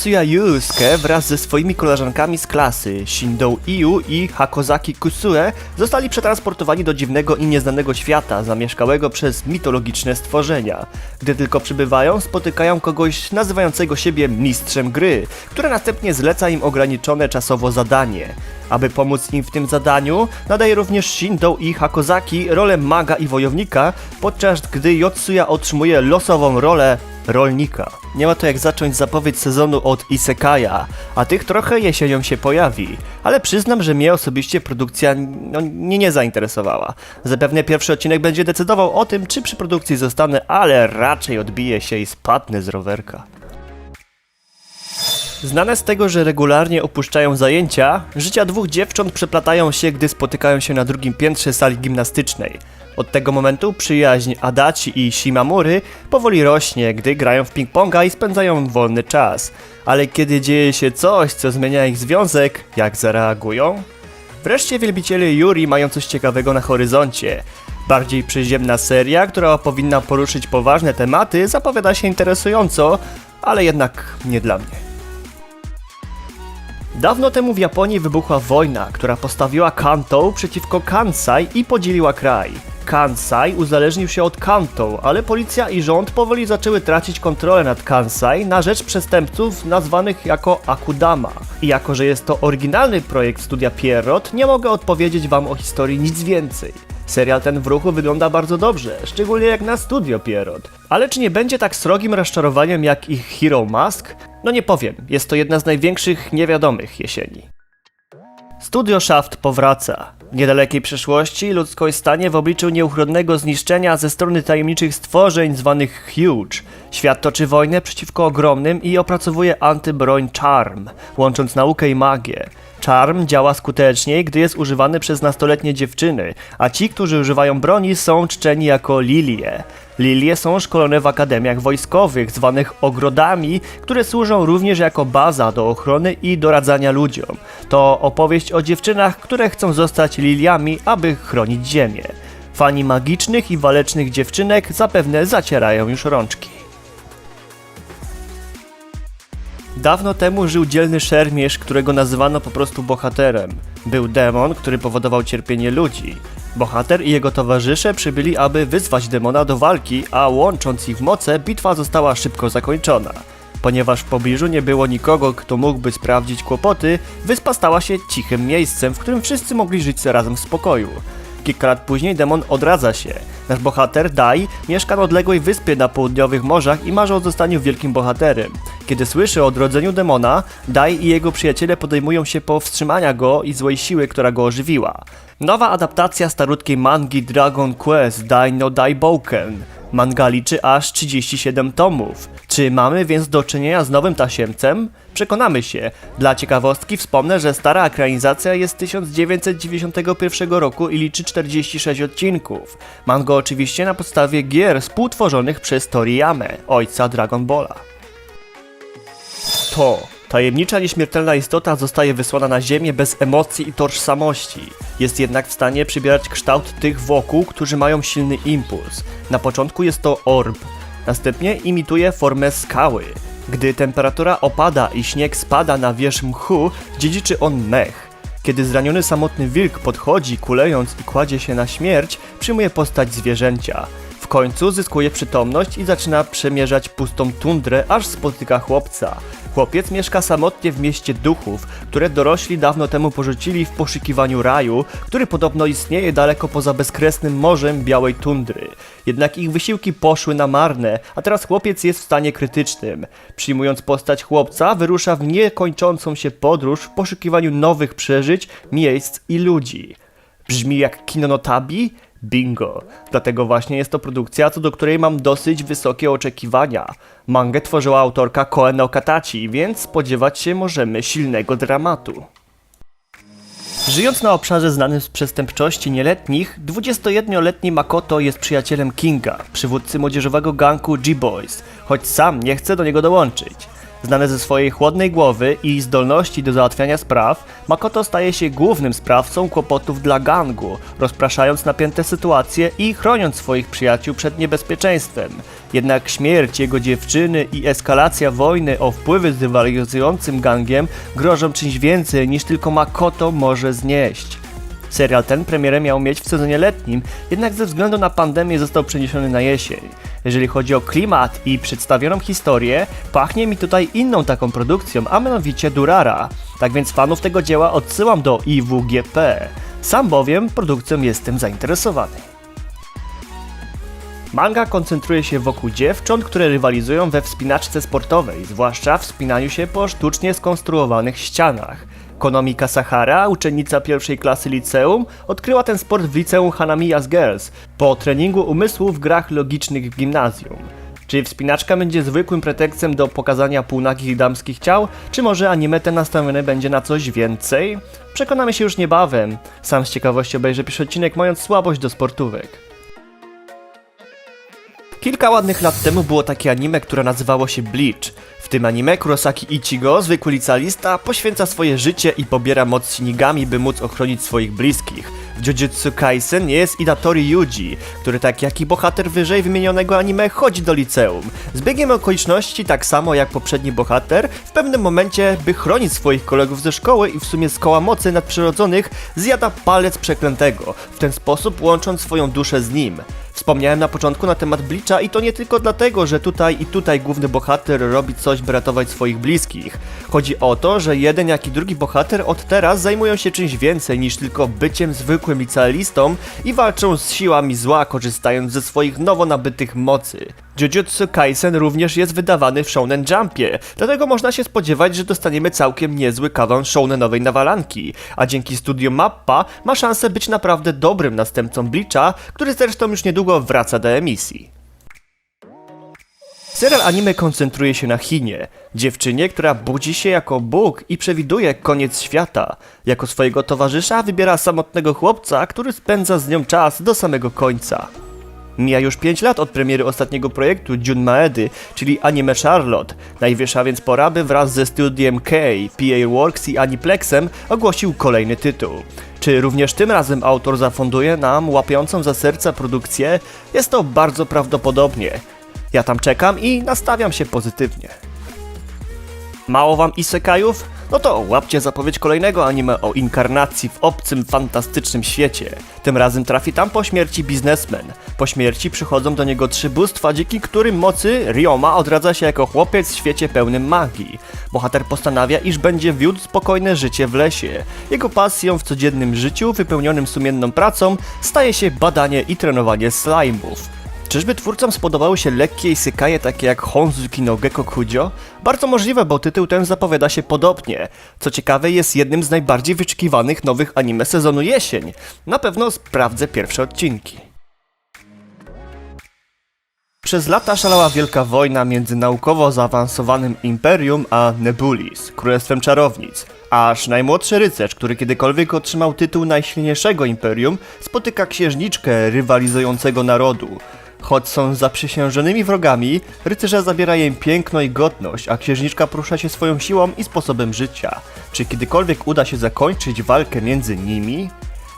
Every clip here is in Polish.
Yotsuya Yusuke wraz ze swoimi koleżankami z klasy, Shindo Iu i Hakozaki Kusue, zostali przetransportowani do dziwnego i nieznanego świata, zamieszkałego przez mitologiczne stworzenia. Gdy tylko przybywają, spotykają kogoś nazywającego siebie mistrzem gry, które następnie zleca im ograniczone czasowo zadanie. Aby pomóc im w tym zadaniu, nadaje również Shindo i Hakozaki rolę maga i wojownika, podczas gdy Yotsuya otrzymuje losową rolę rolnika. Nie ma to jak zacząć zapowiedź sezonu od Isekaja, a tych trochę jesienią się pojawi, ale przyznam, że mnie osobiście produkcja no, nie, nie zainteresowała. Zapewne pierwszy odcinek będzie decydował o tym, czy przy produkcji zostanę, ale raczej odbiję się i spadnę z rowerka. Znane z tego, że regularnie opuszczają zajęcia, życia dwóch dziewcząt przeplatają się, gdy spotykają się na drugim piętrze sali gimnastycznej. Od tego momentu przyjaźń Adachi i Shimamury powoli rośnie, gdy grają w ping-ponga i spędzają wolny czas. Ale kiedy dzieje się coś, co zmienia ich związek, jak zareagują? Wreszcie wielbiciele Yuri mają coś ciekawego na horyzoncie. Bardziej przyziemna seria, która powinna poruszyć poważne tematy, zapowiada się interesująco, ale jednak nie dla mnie. Dawno temu w Japonii wybuchła wojna, która postawiła Kanto przeciwko Kansai i podzieliła kraj. Kansai uzależnił się od Kanto, ale policja i rząd powoli zaczęły tracić kontrolę nad Kansai na rzecz przestępców nazwanych jako Akudama. I jako, że jest to oryginalny projekt studia Pierrot, nie mogę odpowiedzieć wam o historii nic więcej. Serial ten w ruchu wygląda bardzo dobrze, szczególnie jak na studio Pierrot. Ale czy nie będzie tak srogim rozczarowaniem jak ich Hero Mask? No nie powiem, jest to jedna z największych niewiadomych jesieni. Studio Shaft powraca. W niedalekiej przyszłości ludzkość stanie w obliczu nieuchronnego zniszczenia ze strony tajemniczych stworzeń zwanych Huge. Świat toczy wojnę przeciwko ogromnym i opracowuje antybroń Charm, łącząc naukę i magię. Charm działa skuteczniej, gdy jest używany przez nastoletnie dziewczyny, a ci, którzy używają broni są czczeni jako lilie. Lilie są szkolone w akademiach wojskowych, zwanych ogrodami, które służą również jako baza do ochrony i doradzania ludziom. To opowieść o dziewczynach, które chcą zostać liliami, aby chronić ziemię. Fani magicznych i walecznych dziewczynek zapewne zacierają już rączki. Dawno temu żył dzielny szermierz, którego nazywano po prostu bohaterem. Był demon, który powodował cierpienie ludzi. Bohater i jego towarzysze przybyli, aby wyzwać demona do walki, a łącząc ich moce, bitwa została szybko zakończona. Ponieważ w pobliżu nie było nikogo, kto mógłby sprawdzić kłopoty, wyspa stała się cichym miejscem, w którym wszyscy mogli żyć razem w spokoju. Kilka lat później demon odradza się. Nasz bohater, Dai, mieszka na odległej wyspie na południowych morzach i marzy o zostaniu wielkim bohaterem. Kiedy słyszy o odrodzeniu demona, Dai i jego przyjaciele podejmują się powstrzymania go i złej siły, która go ożywiła. Nowa adaptacja starutkiej mangi Dragon Quest Dai no Daibouken. Manga liczy aż 37 tomów. Czy mamy więc do czynienia z nowym tasiemcem? Przekonamy się. Dla ciekawostki wspomnę, że stara ekranizacja jest z 1991 roku i liczy 46 odcinków. Mango oczywiście na podstawie gier współtworzonych przez Toriyamę, ojca Dragon Balla. To tajemnicza nieśmiertelna istota zostaje wysłana na Ziemię bez emocji i tożsamości. Jest jednak w stanie przybierać kształt tych wokół, którzy mają silny impuls. Na początku jest to orb, następnie imituje formę skały. Gdy temperatura opada i śnieg spada na wierzch mchu, dziedziczy on mech. Kiedy zraniony samotny wilk podchodzi, kulejąc i kładzie się na śmierć, przyjmuje postać zwierzęcia. W końcu zyskuje przytomność i zaczyna przemierzać pustą tundrę, aż spotyka chłopca. Chłopiec mieszka samotnie w mieście duchów, które dorośli dawno temu porzucili w poszukiwaniu raju, który podobno istnieje daleko poza bezkresnym morzem białej tundry. Jednak ich wysiłki poszły na marne, a teraz chłopiec jest w stanie krytycznym. Przyjmując postać chłopca, wyrusza w niekończącą się podróż w poszukiwaniu nowych przeżyć, miejsc i ludzi. Brzmi jak kino notabi? Bingo. Dlatego właśnie jest to produkcja, co do której mam dosyć wysokie oczekiwania. Mangę tworzyła autorka Koen Okatachi, więc spodziewać się możemy silnego dramatu. Żyjąc na obszarze znanym z przestępczości nieletnich, 21-letni Makoto jest przyjacielem Kinga, przywódcy młodzieżowego ganku G-Boys, choć sam nie chce do niego dołączyć. Znany ze swojej chłodnej głowy i zdolności do załatwiania spraw, Makoto staje się głównym sprawcą kłopotów dla gangu, rozpraszając napięte sytuacje i chroniąc swoich przyjaciół przed niebezpieczeństwem. Jednak śmierć jego dziewczyny i eskalacja wojny o wpływy z rywalizującym gangiem grożą czymś więcej niż tylko Makoto może znieść. Serial ten premierę miał mieć w sezonie letnim, jednak ze względu na pandemię został przeniesiony na jesień. Jeżeli chodzi o klimat i przedstawioną historię, pachnie mi tutaj inną taką produkcją, a mianowicie Durara. Tak więc fanów tego dzieła odsyłam do IWGP. Sam bowiem produkcją jestem zainteresowany. Manga koncentruje się wokół dziewcząt, które rywalizują we wspinaczce sportowej, zwłaszcza w wspinaniu się po sztucznie skonstruowanych ścianach. Konomi Kasahara, uczennica pierwszej klasy liceum, odkryła ten sport w liceum Hanamiya's Girls po treningu umysłu w grach logicznych w gimnazjum. Czy wspinaczka będzie zwykłym pretekstem do pokazania półnagich damskich ciał, czy może anime ten nastawione będzie na coś więcej? Przekonamy się już niebawem. Sam z ciekawości obejrzę pierwszy odcinek, mając słabość do sportówek. Kilka ładnych lat temu było takie anime, które nazywało się Bleach. W tym anime Kurosaki Ichigo, zwykły licealista, poświęca swoje życie i pobiera moc Shinigami, by móc ochronić swoich bliskich. W Jujutsu Kaisen jest Idatori Yuji, który tak jak i bohater wyżej wymienionego anime chodzi do liceum. Z biegiem okoliczności, tak samo jak poprzedni bohater, w pewnym momencie, by chronić swoich kolegów ze szkoły i w sumie z koła mocy nadprzyrodzonych, zjada palec przeklętego, w ten sposób łącząc swoją duszę z nim. Wspomniałem na początku na temat Bleacha i to nie tylko dlatego, że tutaj i tutaj główny bohater robi coś, by ratować swoich bliskich. Chodzi o to, że jeden jak i drugi bohater od teraz zajmują się czymś więcej niż tylko byciem zwykłym licealistą i walczą z siłami zła, korzystając ze swoich nowo nabytych mocy. Jujutsu Kaisen również jest wydawany w Shonen Jumpie, dlatego można się spodziewać, że dostaniemy całkiem niezły kawał shonenowej nawalanki, a dzięki studiu Mappa ma szansę być naprawdę dobrym następcą Bleacha, który zresztą już niedługo wraca do emisji. Serial anime koncentruje się na Chinie, dziewczynie, która budzi się jako Bóg i przewiduje koniec świata. Jako swojego towarzysza wybiera samotnego chłopca, który spędza z nią czas do samego końca. Mija już 5 lat od premiery ostatniego projektu Jun Maedy, czyli anime Charlotte. Najwyższa więc pora, by wraz ze studiem K, PA Works i Aniplexem ogłosił kolejny tytuł. Czy również tym razem autor zafunduje nam łapiącą za serca produkcję? Jest to bardzo prawdopodobnie. Ja tam czekam i nastawiam się pozytywnie. Mało wam isekajów? No to łapcie zapowiedź kolejnego anime o inkarnacji w obcym, fantastycznym świecie. Tym razem trafi tam po śmierci biznesmen. Po śmierci przychodzą do niego trzy bóstwa, dzięki którym mocy Ryoma odradza się jako chłopiec w świecie pełnym magii. Bohater postanawia, iż będzie wiódł spokojne życie w lesie. Jego pasją w codziennym życiu, wypełnionym sumienną pracą, staje się badanie i trenowanie slime'ów. Czyżby twórcom spodobały się lekkie isykaje takie jak Honzuki no Gecko Kujo? Bardzo możliwe, bo tytuł ten zapowiada się podobnie. Co ciekawe, jest jednym z najbardziej wyczekiwanych nowych anime sezonu jesień. Na pewno sprawdzę pierwsze odcinki. Przez lata szalała wielka wojna między naukowo zaawansowanym Imperium a Nebulis, Królestwem Czarownic. Aż najmłodszy rycerz, który kiedykolwiek otrzymał tytuł najsilniejszego imperium, spotyka księżniczkę rywalizującego narodu. Choć są zaprzysiężonymi wrogami, rycerza zabiera jej piękno i godność, a księżniczka porusza się swoją siłą i sposobem życia. Czy kiedykolwiek uda się zakończyć walkę między nimi?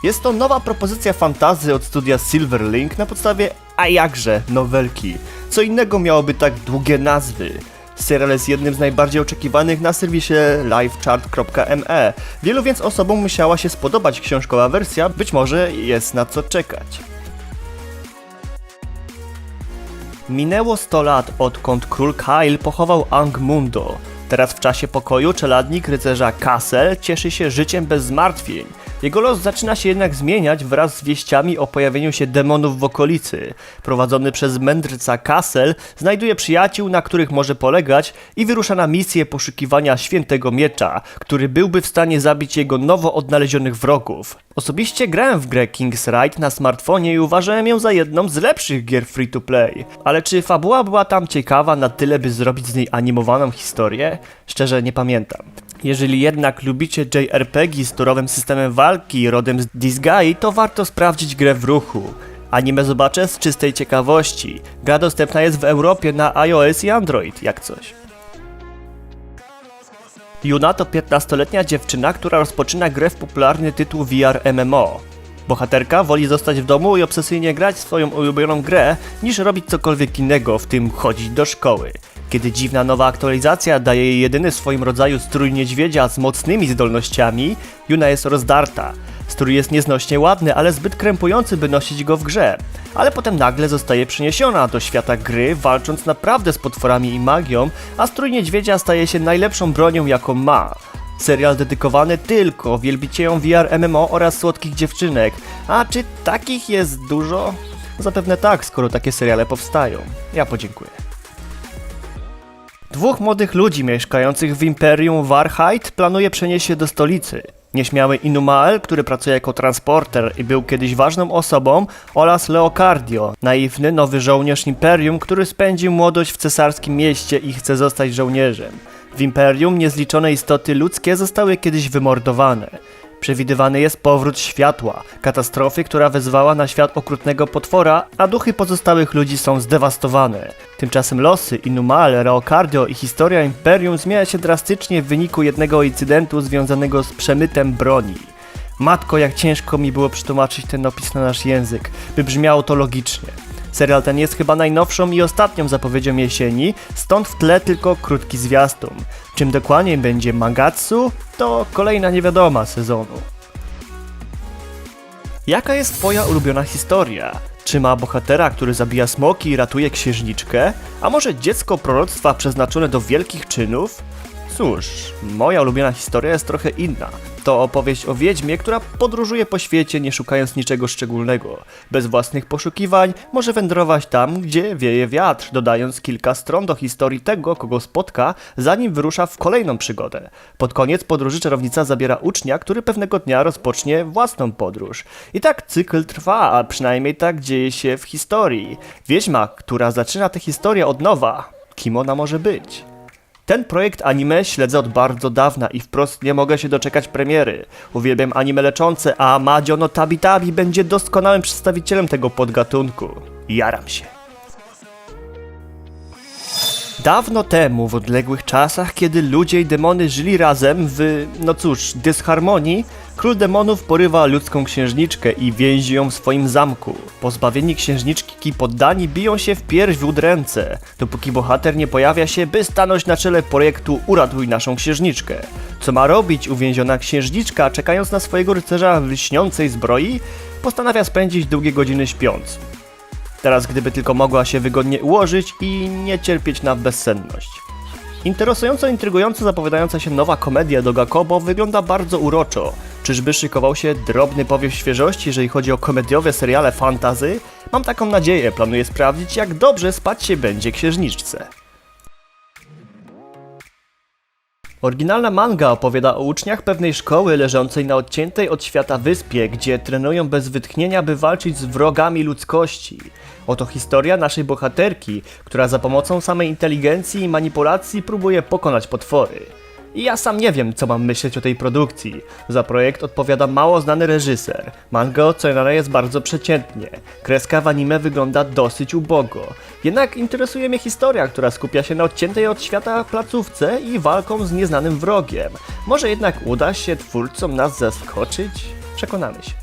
Jest to nowa propozycja fantazy od studia Silverlink na podstawie, a jakże, nowelki. Co innego miałoby tak długie nazwy. Serial jest jednym z najbardziej oczekiwanych na serwisie livechart.me. Wielu więc osobom musiała się spodobać książkowa wersja, być może jest na co czekać. Minęło 100 lat odkąd król Kyle pochował Angmundo. Teraz w czasie pokoju czeladnik rycerza Kassel cieszy się życiem bez zmartwień. Jego los zaczyna się jednak zmieniać wraz z wieściami o pojawieniu się demonów w okolicy. Prowadzony przez mędrca Kassel znajduje przyjaciół, na których może polegać i wyrusza na misję poszukiwania świętego miecza, który byłby w stanie zabić jego nowo odnalezionych wrogów. Osobiście grałem w grę King's Ride na smartfonie i uważałem ją za jedną z lepszych gier free to play. Ale czy fabuła była tam ciekawa na tyle, by zrobić z niej animowaną historię? Szczerze nie pamiętam. Jeżeli jednak lubicie JRPG z turowym systemem walki rodem z Disgaea, to warto sprawdzić grę w ruchu. Anime zobaczę z czystej ciekawości. Gra dostępna jest w Europie na iOS i Android, jak coś. Yuna to 15-letnia dziewczyna, która rozpoczyna grę w popularny tytuł VR MMO. Bohaterka woli zostać w domu i obsesyjnie grać swoją ulubioną grę, niż robić cokolwiek innego, w tym chodzić do szkoły. Kiedy dziwna nowa aktualizacja daje jej jedyny w swoim rodzaju strój niedźwiedzia z mocnymi zdolnościami, Yuna jest rozdarta. Strój jest nieznośnie ładny, ale zbyt krępujący, by nosić go w grze. Ale potem nagle zostaje przeniesiona do świata gry, walcząc naprawdę z potworami i magią, a strój niedźwiedzia staje się najlepszą bronią, jaką ma. Serial dedykowany tylko wielbicielom VR MMO oraz słodkich dziewczynek. A czy takich jest dużo? Zapewne tak, skoro takie seriale powstają. Ja podziękuję. Dwóch młodych ludzi mieszkających w Imperium Warhite planuje przenieść się do stolicy. Nieśmiały Inumael, który pracuje jako transporter i był kiedyś ważną osobą, oraz Leocardio, naiwny nowy żołnierz Imperium, który spędził młodość w cesarskim mieście i chce zostać żołnierzem. W Imperium niezliczone istoty ludzkie zostały kiedyś wymordowane. Przewidywany jest powrót światła, katastrofy, która wezwała na świat okrutnego potwora, a duchy pozostałych ludzi są zdewastowane. Tymczasem losy Inumal, Reocardio i historia Imperium zmienia się drastycznie w wyniku jednego incydentu związanego z przemytem broni. Matko, jak ciężko mi było przetłumaczyć ten opis na nasz język, by brzmiało to logicznie. Serial ten jest chyba najnowszą i ostatnią zapowiedzią jesieni, stąd w tle tylko krótki zwiastun. Czym dokładnie będzie Mangatsu, to kolejna niewiadoma sezonu. Jaka jest twoja ulubiona historia? Czy ma bohatera, który zabija smoki i ratuje księżniczkę? A może dziecko proroctwa przeznaczone do wielkich czynów? Cóż, moja ulubiona historia jest trochę inna. To opowieść o wiedźmie, która podróżuje po świecie nie szukając niczego szczególnego. Bez własnych poszukiwań może wędrować tam, gdzie wieje wiatr, dodając kilka stron do historii tego, kogo spotka, zanim wyrusza w kolejną przygodę. Pod koniec podróży czarownica zabiera ucznia, który pewnego dnia rozpocznie własną podróż. I tak cykl trwa, a przynajmniej tak dzieje się w historii. Wiedźma, która zaczyna tę historię od nowa. Kim ona może być? Ten projekt anime śledzę od bardzo dawna i wprost nie mogę się doczekać premiery. Uwielbiam anime leczące, a Madzio no Tabi Tabi będzie doskonałym przedstawicielem tego podgatunku. Jaram się. Dawno temu, w odległych czasach, kiedy ludzie i demony żyli razem w, no cóż, dysharmonii, król demonów porywa ludzką księżniczkę i więzi ją w swoim zamku. Pozbawieni księżniczki poddani biją się w pierś w udręce, dopóki bohater nie pojawia się, by stanąć na czele projektu Uratuj naszą księżniczkę. Co ma robić uwięziona księżniczka, czekając na swojego rycerza w lśniącej zbroi? Postanawia spędzić długie godziny śpiąc. Teraz gdyby tylko mogła się wygodnie ułożyć i nie cierpieć na bezsenność. Interesująco intrygująco zapowiadająca się nowa komedia do Gakobo wygląda bardzo uroczo. Czyżby szykował się drobny powiew świeżości, jeżeli chodzi o komediowe seriale fantazy? Mam taką nadzieję, planuję sprawdzić jak dobrze spać się będzie księżniczce. Oryginalna manga opowiada o uczniach pewnej szkoły leżącej na odciętej od świata wyspie, gdzie trenują bez wytchnienia, by walczyć z wrogami ludzkości. Oto historia naszej bohaterki, która za pomocą samej inteligencji i manipulacji próbuje pokonać potwory. I ja sam nie wiem, co mam myśleć o tej produkcji. Za projekt odpowiada mało znany reżyser. Manga oceniana jest bardzo przeciętnie. Kreska w anime wygląda dosyć ubogo. Jednak interesuje mnie historia, która skupia się na odciętej od świata placówce i walką z nieznanym wrogiem. Może jednak uda się twórcom nas zaskoczyć? Przekonamy się.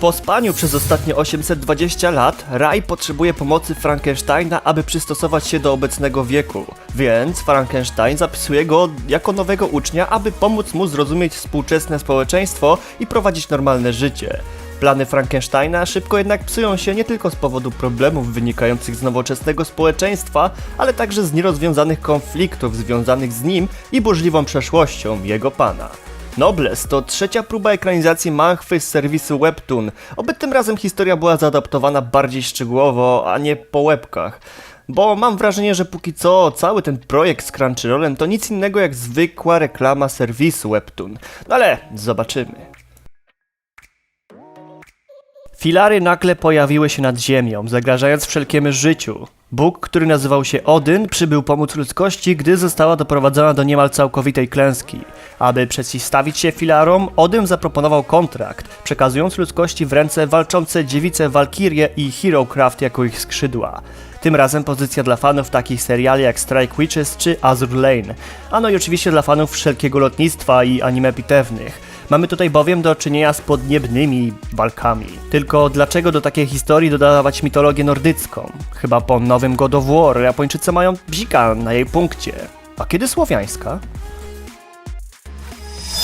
Po spaniu przez ostatnie 820 lat, Raj potrzebuje pomocy Frankensteina, aby przystosować się do obecnego wieku. Więc Frankenstein zapisuje go jako nowego ucznia, aby pomóc mu zrozumieć współczesne społeczeństwo i prowadzić normalne życie. Plany Frankensteina szybko jednak psują się nie tylko z powodu problemów wynikających z nowoczesnego społeczeństwa, ale także z nierozwiązanych konfliktów związanych z nim i burzliwą przeszłością jego pana. Nobles to trzecia próba ekranizacji manchwy z serwisu Webtoon, oby tym razem historia była zaadaptowana bardziej szczegółowo, a nie po łebkach. Bo mam wrażenie, że póki co cały ten projekt z Crunchyrollem to nic innego jak zwykła reklama serwisu Webtoon. No ale zobaczymy. Filary nagle pojawiły się nad ziemią, zagrażając wszelkiemu życiu. Bóg, który nazywał się Odyn, przybył pomóc ludzkości, gdy została doprowadzona do niemal całkowitej klęski. Aby przeciwstawić się filarom, Odyn zaproponował kontrakt, przekazując ludzkości w ręce walczące dziewice Walkirie i Herocraft jako ich skrzydła. Tym razem pozycja dla fanów takich seriali jak Strike Witches czy Azur Lane, a no i oczywiście dla fanów wszelkiego lotnictwa i anime bitewnych. Mamy tutaj bowiem do czynienia z podniebnymi walkami. Tylko dlaczego do takiej historii dodawać mitologię nordycką? Chyba po nowym God of War Japończycy mają bzika na jej punkcie. A kiedy słowiańska?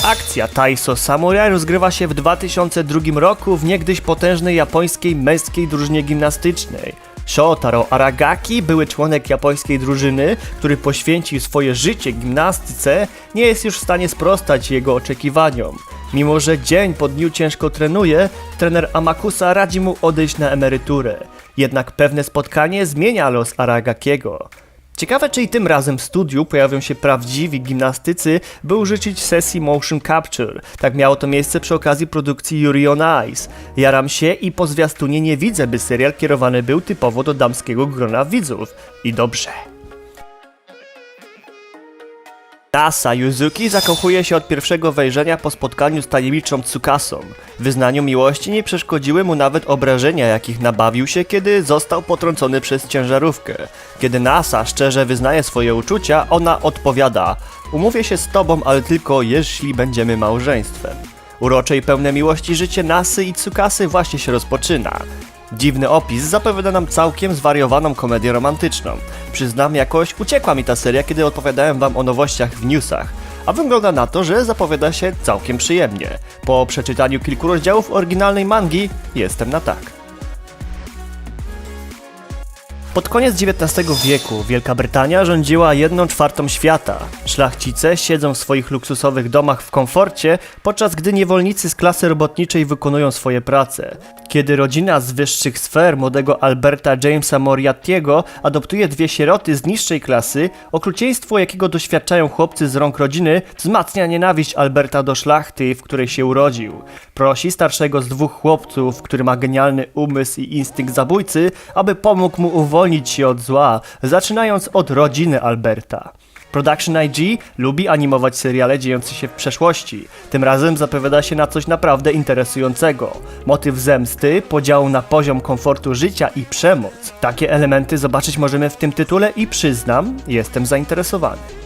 Akcja Taiso Samurai rozgrywa się w 2002 roku w niegdyś potężnej japońskiej męskiej drużynie gimnastycznej. Shotaro Aragaki, były członek japońskiej drużyny, który poświęcił swoje życie gimnastyce, nie jest już w stanie sprostać jego oczekiwaniom. Mimo, że dzień po dniu ciężko trenuje, trener Amakusa radzi mu odejść na emeryturę. Jednak pewne spotkanie zmienia los Aragakiego. Ciekawe, czy i tym razem w studiu pojawią się prawdziwi gimnastycy, by użyczyć sesji motion capture. Tak miało to miejsce przy okazji produkcji Yuri on Ice. Jaram się i po zwiastunie nie widzę, by serial kierowany był typowo do damskiego grona widzów. I dobrze. Nasa Yuzuki zakochuje się od pierwszego wejrzenia po spotkaniu z tajemniczą Tsukasą. Wyznaniu miłości nie przeszkodziły mu nawet obrażenia, jakich nabawił się, kiedy został potrącony przez ciężarówkę. Kiedy Nasa szczerze wyznaje swoje uczucia, ona odpowiada: Umówię się z tobą, ale tylko jeśli będziemy małżeństwem. Urocze i pełne miłości życie Nasy i Tsukasy właśnie się rozpoczyna. Dziwny opis zapowiada nam całkiem zwariowaną komedię romantyczną. Przyznam, jakoś uciekła mi ta seria, kiedy opowiadałem wam o nowościach w newsach. A wygląda na to, że zapowiada się całkiem przyjemnie. Po przeczytaniu kilku rozdziałów oryginalnej mangi jestem na tak. Pod koniec XIX wieku Wielka Brytania rządziła jedną czwartą świata. Szlachcice siedzą w swoich luksusowych domach w komforcie, podczas gdy niewolnicy z klasy robotniczej wykonują swoje prace. Kiedy rodzina z wyższych sfer młodego Alberta Jamesa Moriarty'ego adoptuje dwie sieroty z niższej klasy, okrucieństwo jakiego doświadczają chłopcy z rąk rodziny wzmacnia nienawiść Alberta do szlachty, w której się urodził. Prosi starszego z dwóch chłopców, który ma genialny umysł i instynkt zabójcy, aby pomógł mu uwolnić się od zła, zaczynając od rodziny Alberta. Production IG lubi animować seriale dziejące się w przeszłości. Tym razem zapowiada się na coś naprawdę interesującego. Motyw zemsty, podziału na poziom komfortu życia i przemoc. Takie elementy zobaczyć możemy w tym tytule i przyznam, jestem zainteresowany.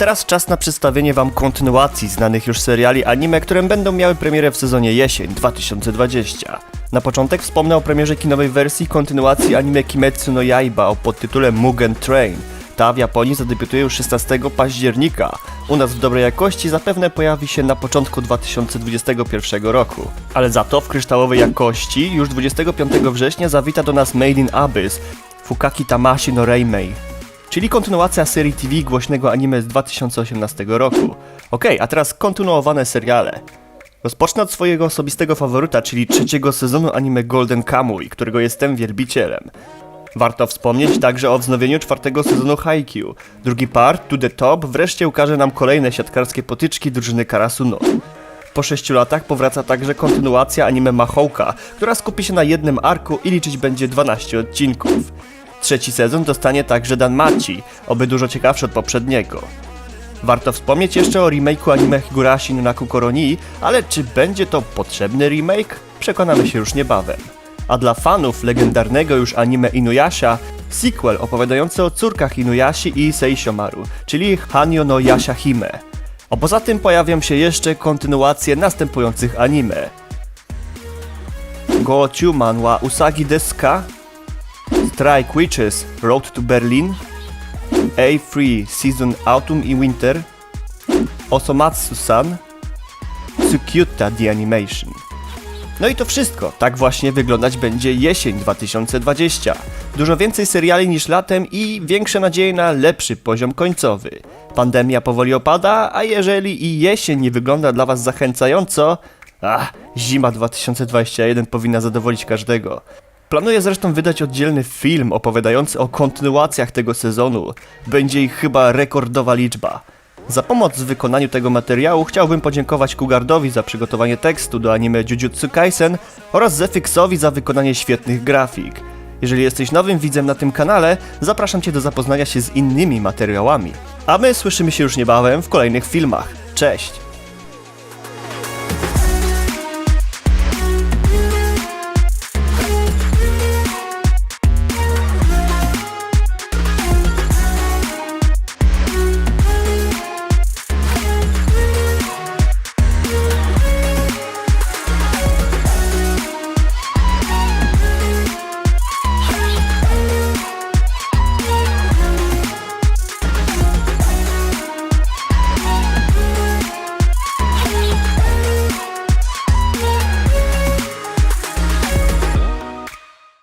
Teraz czas na przedstawienie wam kontynuacji znanych już seriali anime, które będą miały premierę w sezonie jesień 2020. Na początek wspomnę o premierze kinowej wersji kontynuacji anime Kimetsu no Yaiba o podtytule Mugen Train. Ta w Japonii zadebiutuje już 16 października. U nas w dobrej jakości zapewne pojawi się na początku 2021 roku. Ale za to w kryształowej jakości już 25 września zawita do nas Made in Abyss Fukaki Tamashi no Reimei czyli kontynuacja serii TV głośnego anime z 2018 roku. Okej, a teraz kontynuowane seriale. Rozpocznę od swojego osobistego faworyta, czyli trzeciego sezonu anime Golden Kamuy, którego jestem wielbicielem. Warto wspomnieć także o wznowieniu czwartego sezonu Haikyuu. Drugi part, To The Top, wreszcie ukaże nam kolejne siatkarskie potyczki drużyny Karasuno. Po sześciu latach powraca także kontynuacja anime Mahouka, która skupi się na jednym arku i liczyć będzie 12 odcinków. Trzeci sezon dostanie także Danmachi, oby dużo ciekawszy od poprzedniego. Warto wspomnieć jeszcze o remake'u anime Higurashi no Naku ale czy będzie to potrzebny remake? Przekonamy się już niebawem. A dla fanów legendarnego już anime Inuyasha, sequel opowiadający o córkach Inuyashi i Seishomaru, czyli Hanyo no Yashahime. A poza tym pojawią się jeszcze kontynuacje następujących anime. Go Chuman wa Usagi Deska Strike Witches Road to Berlin, A3 Season Autumn i Winter, Osomatsu-san, Tsukyuta The Animation. No i to wszystko. Tak właśnie wyglądać będzie jesień 2020. Dużo więcej seriali niż latem i większe nadzieje na lepszy poziom końcowy. Pandemia powoli opada, a jeżeli i jesień nie wygląda dla Was zachęcająco, ach, zima 2021 powinna zadowolić każdego. Planuję zresztą wydać oddzielny film opowiadający o kontynuacjach tego sezonu. Będzie ich chyba rekordowa liczba. Za pomoc w wykonaniu tego materiału chciałbym podziękować Kugardowi za przygotowanie tekstu do anime Jujutsu Kaisen oraz Zefixowi za wykonanie świetnych grafik. Jeżeli jesteś nowym widzem na tym kanale, zapraszam Cię do zapoznania się z innymi materiałami. A my słyszymy się już niebawem w kolejnych filmach. Cześć!